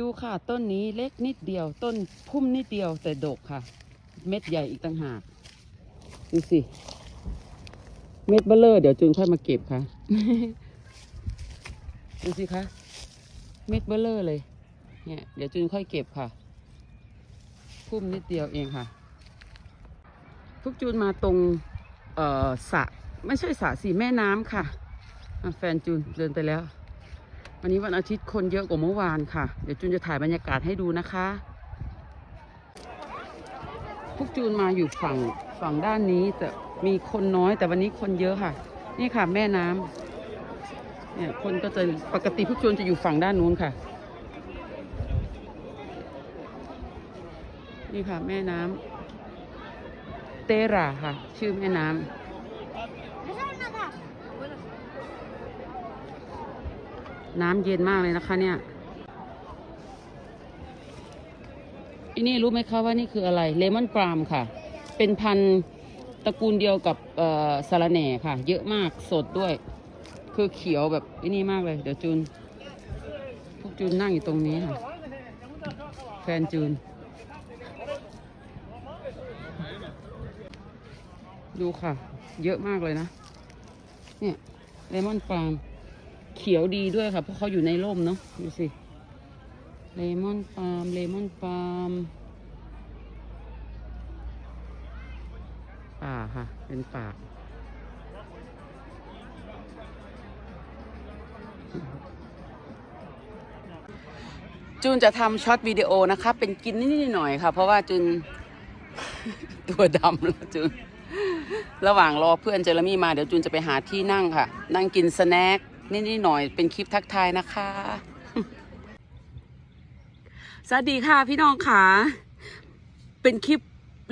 ดูค่ะต้นนี้เล็กนิดเดียว ต้นพุ่มนิดเดียวแต่ดกค่ะ เม็ดใหญ่อีกต่างหากดูสิ เม็ดเบลเลอร์เดี๋ยวจูนค่อยมาเก็บค่ะ ดูสิคะเม็ดเบลเลอร์เลย เนี่ย เดี๋ยวจูนค่อยเก็บค่ะ พุ่มนิดเดียวเองค่ะพวกจูนมาตรงเอ่อสระไม่ใช่สระสิแม่น้ำค่ะอะ แฟนจูนเดินไปแล้ว วันนี้วันอาทิตย์คนเยอะกว่าเมื่อวานค่ะ เดี๋ยวจูนจะถ่ายบรรยากาศให้ดูนะคะพวกจูนมาอยู่ฝั่งฝั่งด้านนี้แต่มีคนน้อยแต่วันนี้คนเยอะค่ะ นี่ค่ะแม่น้ำเนี่ยคนก็จะปกติพวกจูนจะอยู่ฝั่งด้านนู้นค่ะ นี่ค่ะแม่น้ำเตราค่ะ ชื่อแม่น้ำ น้ำเย็นมากเลยนะคะเนี่ยอันนี้รู้ไหมคะว่านี่คืออะไรเลมอนปรามค่ะ เป็นพันธุ์ตระกูลเดียวกับสาระแหน่ค่ะ เยอะมากสดด้วย คือเขียวแบบอันนี้มากเลย เดี๋ยวจูนพวกจูนนั่งอยู่ตรงนี้ค่ะ แฟนจูน ดูค่ะ เยอะมากเลยนะ เนี่ยเลมอนปาล์ม เขียวดีด้วยค่ะ เพราะเขาอยู่ในร่มเนาะดูสิ เลมอนปาล์มเลมอนปาล์มป่าค่ะ เป็นป่าจูนจะทำช็อตวิดีโอนะคะ เป็นกินนิดหน่อยค่ะ เพราะว่าจูนตัวดำแล้วจูน ระหว่างรอเพื่อนเจอร์มี่มาเดี๋ยวจูนจะไปหาที่นั่งค่ะ นั่งกินสแน็ค นิดๆหน่อยเป็นคลิปทักทายนะคะ สวัสดีค่ะพี่น้องค่ะ เป็นคลิป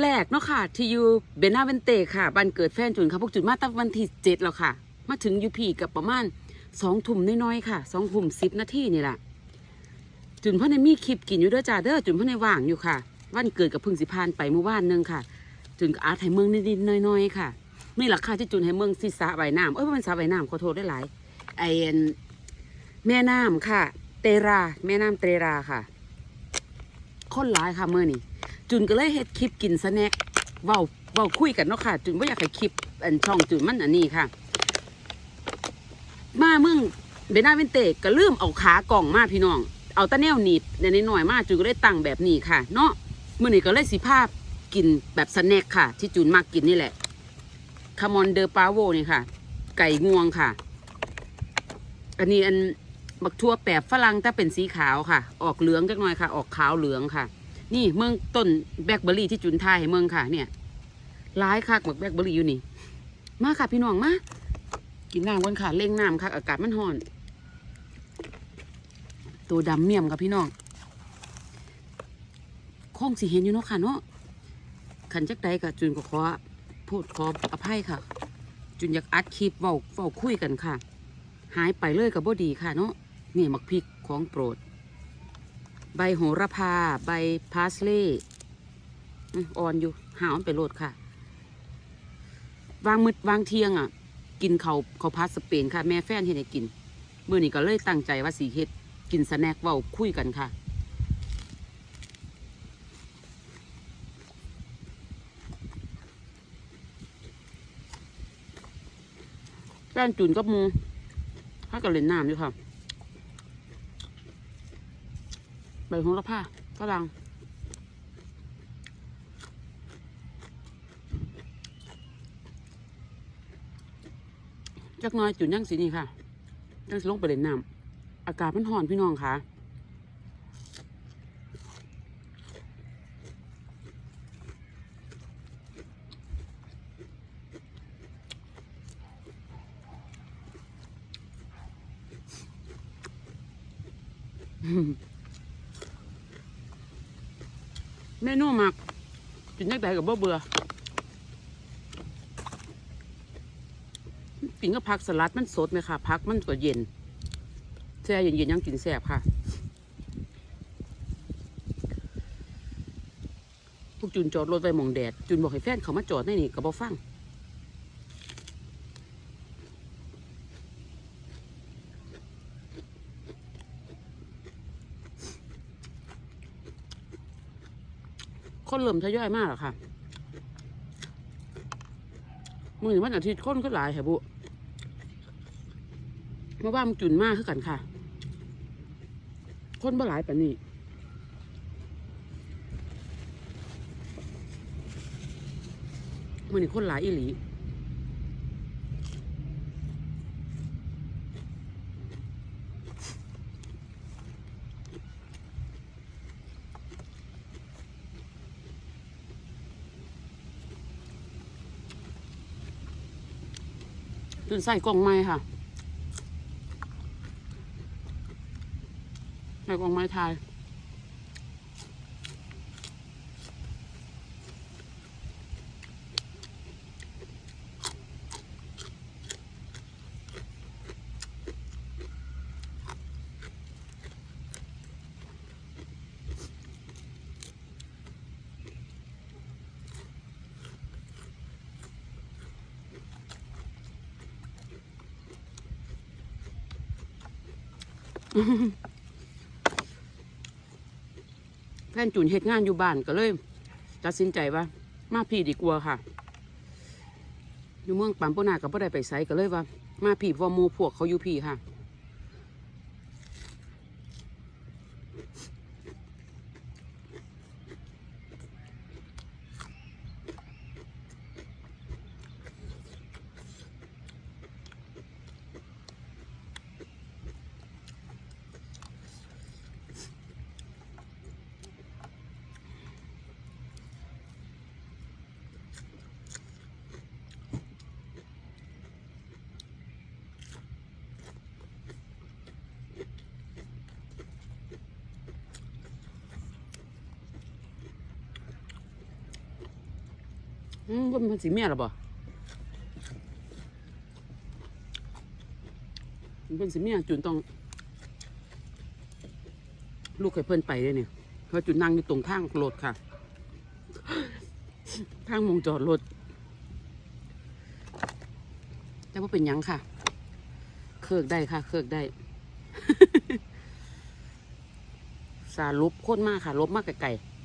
แรกเนาะค่ะ ที่อยู่เบนาเวนเตค่ะบันเกิดแฟนจุนค่ะพวกจุนมาตั้งวันที่เจ็ดแล้วค่ะ มาถึงยูพีกับประมาณสองทุ่มน้อยๆค่ะสองทุ่มสิบนาทีนี่แหละจุนพ่อในมีคลิปกินอยู่ด้วยจ้าเด้อจุนพ่อในว่างอยู่ค่ะ วันเกิดกับพึ่งสิพานไปเมื่อวานนึงค่ะ จุนก็อาร์ตให้เมืองนิดๆน้อยๆค่ะนี่แหละค่ะที่จุนให้เมืองสิสระใบน้ำเอ้ยมันสระใบน้ำขอโทษได้หลาย ไอเอ็นแม่น้ำค่ะ เตรา แม่น้ำเตราค่ะ คนหลายค่ะเมื่อนี่จุนก็เลยเฮ็ดคลิปกินสแน็คเว้าเว้าคุยกันเนาะค่ะ จุนว่าอยากให้คลิปอันช่องจุนมันอันนี้ค่ะ มาเมืองเบนาเวนเตกก็ลืมเอาขากล่องมาพี่น้อง เอาตะแนวหนีบในนิดหน่อยมาจุนก็ได้ตั้งแบบนี้ค่ะ เนาะมื่อนี้ก็เลยสิภาพกินแบบสแน็คค่ะ ที่จุนมากกินนี่แหละคามอนเดอปาโวนี่ค่ะ ไก่งวงค่ะ อันนี้อันบักทั่วแปบฝรั่งแต่เป็นสีขาวค่ะ ออกเหลืองจักหน่อยค่ะ ออกขาวเหลืองค่ะ นี่เมืองต้นแบล็คเบอร์รี่ที่จุนทายให้เมืองค่ะ เนี่ยร้ายคักบักแบล็คเบอร์รี่อยู่นี่ มาค่ะพี่น้องมากินน้ำกันค่ะเล่งน้ำค่ะ อากาศมันร้อน ตัวดำเมี่ยมค่ะพี่น้องคงสิเห็นอยู่เนาะค่ะเนาะขันจักใดกับจุนก็ขอพูดขออภัยค่ะ จุนอยากอัดคลิปเว้าเว้าคุยกันค่ะ หายไปเลยกับบ่ดีค่ะเนาะนี่มักพริกของโปรด ใบโหระพา ใบพาสลีย์อืมอ่อนอยู่หามันไปโรดค่ะ วางมืดวางเที่ยงอะ กินเขาเขาพัดสเปนค่ะ แม่แฟนเห็นให้กินเมื่อนี้ก็เลยตั้งใจว่าสีเฮ็ดกินสแน็คเว้าคุยกันค่ะแป้นจุนกับหมู ถ้ากับเล่นน้ำอยู่ค่ะใบโหระพาฝรั่งจักน้อยจุดยังสีนี่ค่ะยังสิลงไปเล่นน้ำอากาศมันห่อนพี่น้องค่ะ เมนูมัก กินยักใดกับบ่เบื่อกินกับผักสลัดมันสดไหมค่ะผักมันก็เย็นแช่เย็นๆยังกินแซ่บค่ะพวกจุนจอดรถไว้มองแดด จุนบอกให้แฟนเขามาจอดในนี่ก็บ่ฟัง คนเริ่มทยอยมากหรอค่ะ มือวันอาทิตย์คนก็หลายแหบุเมื่อว่ามันจุนมากขึ้นกันค่ะ คนบ่หลายปานนี้มือนี้คนหลายอีหลี จนใส่กล่องไม้ค่ะใส่กล่องไม้ทาย แฟนจุนเหตุงานอยู่บ้านก็เลยตัดสินใจว่า มาพี่ดีกว่าค่ะ อยู่เมืองปัมปนากับพ่ได้ไปไซก็เลยว่า มาพี่วอมูพวกเขาอยู่พี่ค่ะ อืมมันสีเมียหรอบ่มันเป็นสีเมียจุนต้อง ลูกให้เพิ่นไปเลยเนี่ยเพราจุนนั่งอยู่ตรงทางรถค่ะ ทางมองจอดรถแต่ว่าเป็นยังค่ะ เคิกได้ค่ะ เคิกได้ สาลบโคตรมากค่ะ ลบมากไกลๆ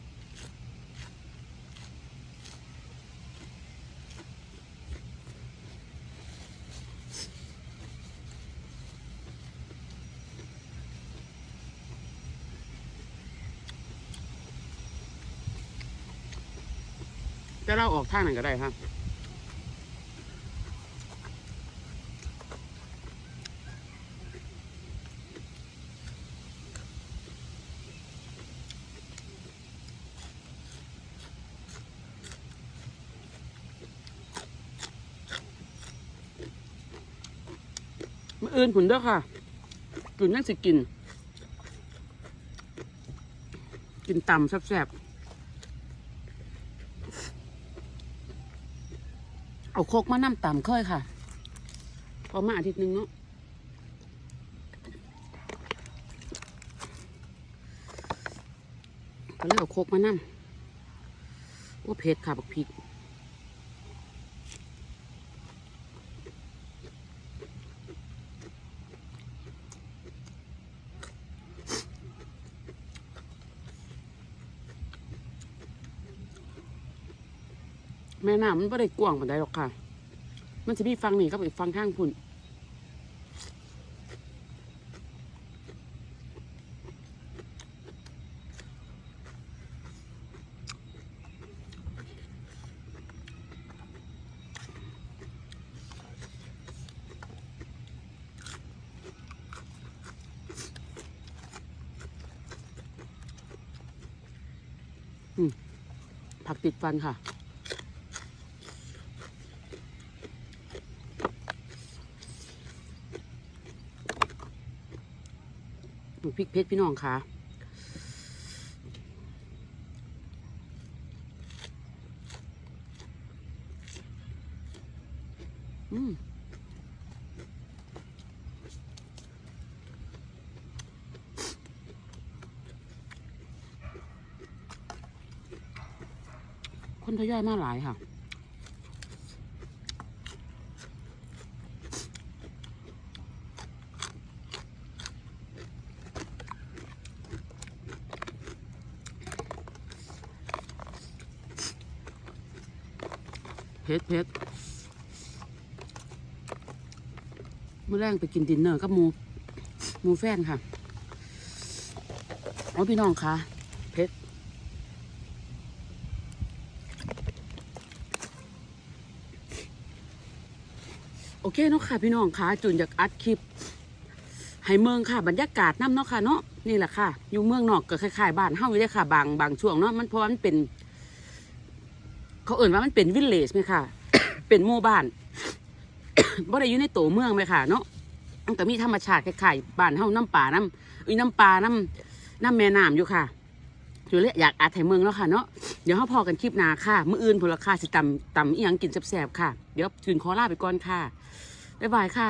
จะเล่าออกทางไหนก็ได้ครับมื่ออื่นผุนเด้อค่ะกุนยังสิกิน กินตำแซ่บๆ เอาโคกมาน้ำตำค่อยค่ะ พอมาอาทิตย์หนึ่งเนาะก็เลยเอาโคกมาน้ำโอ้เผ็ดค่ะบักพริก แม่น้ำมันไม่ได้กว้างปานใดหรอกค่ะ มันจะมีฟังนี่กับอีกฟังข้างพุ่นผักติดฟันค่ะ พริกเพชรพี่น้องค่ะอืมคนทยอยมาหลายค่ะ เผ็ดเผ็ดเมื่อแรงไปกินดินเนอร์กับหมูหมูแฟนค่ะโอ้พี่น้องคะเผ็ดโอเคเนาะค่ะ พี่น้องคะจุนอยากอัดคลิปให้เมืองค่ะบรรยากาศน้ำเนาะค่ะเนาะนี่แหละค่ะ อยู่เมืองนอกก็คล้ายๆบ้านเฮาอยู่เลยค่ะ บางบางช่วงเนาะมันเพราะมันเป็น เขาเอ่นว่ามันเป็นวิลเลจไหมค่ะ เป็นหมู่บ้านบ่ได้อยู่ในโตเมืองไหมค่ะ เนาะมันก็มีธรรมชาติคล้ายๆบ้านเฮาน้ำป่าน้ำอุ้ยน้ำปลาน้ำน้ำแม่น้ำอยู่ค่ะอยู่เลยอยากอัดให้เมืองแล้วค่ะเนาะเดี๋ยวเฮาพอกันคลิปนาค่ะ มื้ออื่นพลราคาสิตำตำอีหยังกินแซ่บๆค่ะ เดี๋ยวคืนขอลาไปก่อนค่ะบ๊ายบายค่ะ